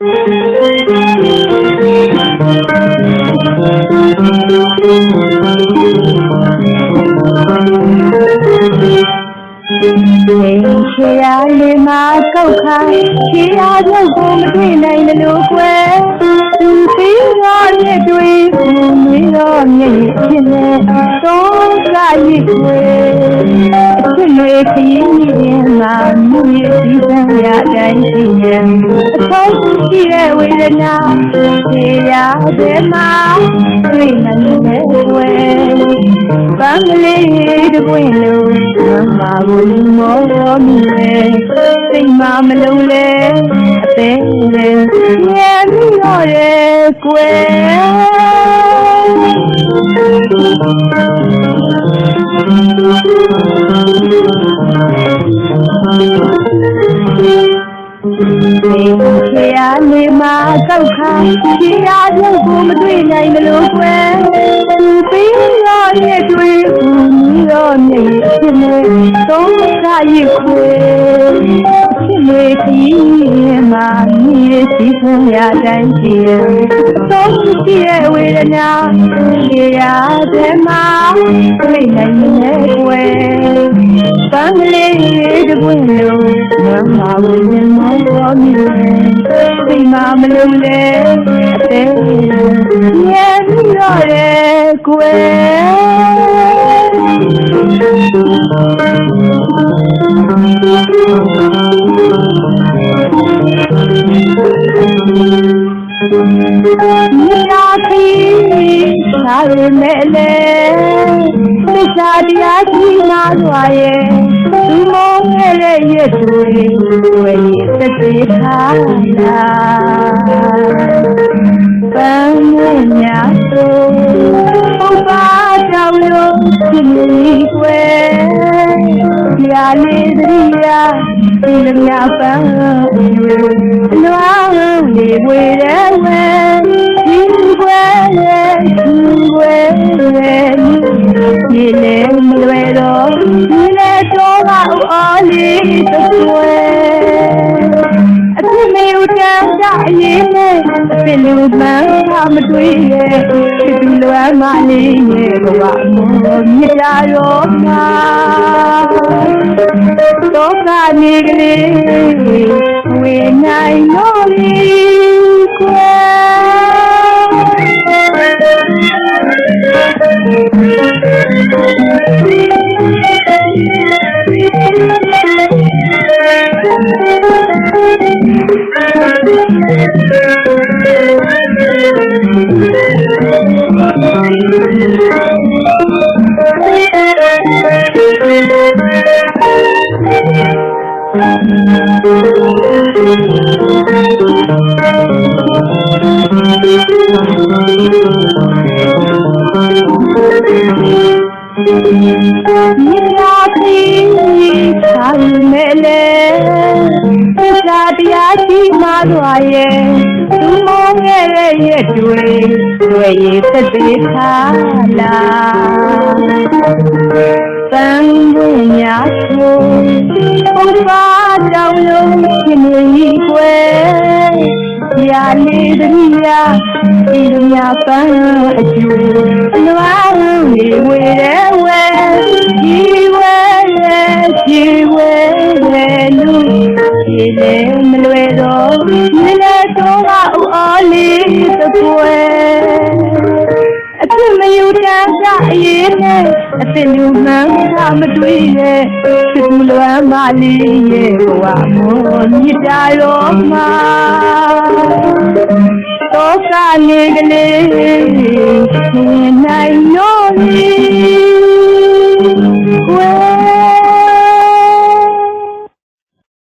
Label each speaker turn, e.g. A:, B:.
A: ချေရလေးမှာကောက်ခါချေရပြုတ်ကိုမတွေ့နိုင်တယ်လို့ကွယ်သူပြီးတော့မြစ်တွေဘူးမီတော့မြစ်ဖြစ်နေတော့စာရည်ကွယ်အဖြစ် တွေခရင်ရင်မှာမြစ်ဒီစံရတိုင်းရှိရင်အဆုံးရှိတဲ့ဝေဒနာချေရတဲ့မှာတွေ့နိုင်တယ်ကွယ်ပန်းကလေးတပွင့်လို့မမကိုမောမိလေစိတ်မမလုံးလေအသေးလေးညံပြီးတော့ရဲကွယ် ချေရနေမှာကောက်ခါချေရပြုတ်ကိုမတွေ့နိုင်လို့ကွယ်ပြီးတော့ရဲ့တွေ့ဘူးမီတော့နေဖြစ်နေတော့စာရည်ခွေဖြစ်နေကြီးမှာမြည်စီဖုံရတိုင်းကြည့်တော့ကြည့်ရဲ့ဝေဒနာရှေရတဲ့မှာတွေ့နိုင်နေကွယ်ပန်းကလေးတပွင့်လို့မမဝင်မော တော်မီစိတ်မမလုံးလေအသေးညံပြီးတော့ရဲကွယ်မြာခီသာရမဲ့လေသစ္စာတရားရှိနာစွာရဲ့သူမောခဲ့တဲ့ရဲ့တွေ ဝေးသက်သေးထားလာပန်းနဲ့ညာဆိုဘုရားကြောင့်လို့ဖြစ်နေကွယ်ဒီအလေးတရိယာဒီလမြပန်းရွယ်လွားလေးဝေတဲ့ဝဲဒီကွယ်ရဲ့ဒီကွယ်ရဲ့ဒီလေမလွယ်တော့ဒီလေတော့ကအော်လေးသွဲအပြစ်မေဦးတန်း ကြအရင်နဲ့အပြစ်လူမှန်မတွေ့ရဲ့ဒီလူလွမ်းမလေးရဲ့ဘဝမောမြစ်တာရောမှာတော့ကနေကလေးဝေနိုင်လို့ဒီကွမြစ်ရာခီသာမဲ့လေ တရားရှိမှစွာရဲ့သူမောငယ်ရဲ့ရဲ့တွေတွေ့ရသက်သေးထားလာ ရာလေးတရိယာဒီလူများပန်းအကျိုးလွားနေဝေတဲ့ဝဲဒီဝဲရဲ့ဒီဝဲရဲ့လူဒီလေမလွယ်တော့ဒီလေတော့ကအော်လေးတကွယ်အပြစ်မယူတမ်းကြအရင်နဲ့ အစ်လူမှန်ကမတွေ့ရဲ့သူလွမ်းမလေးရဲ့ဘဝမောမြစ်တာရောမှာတော့ကနေကလေး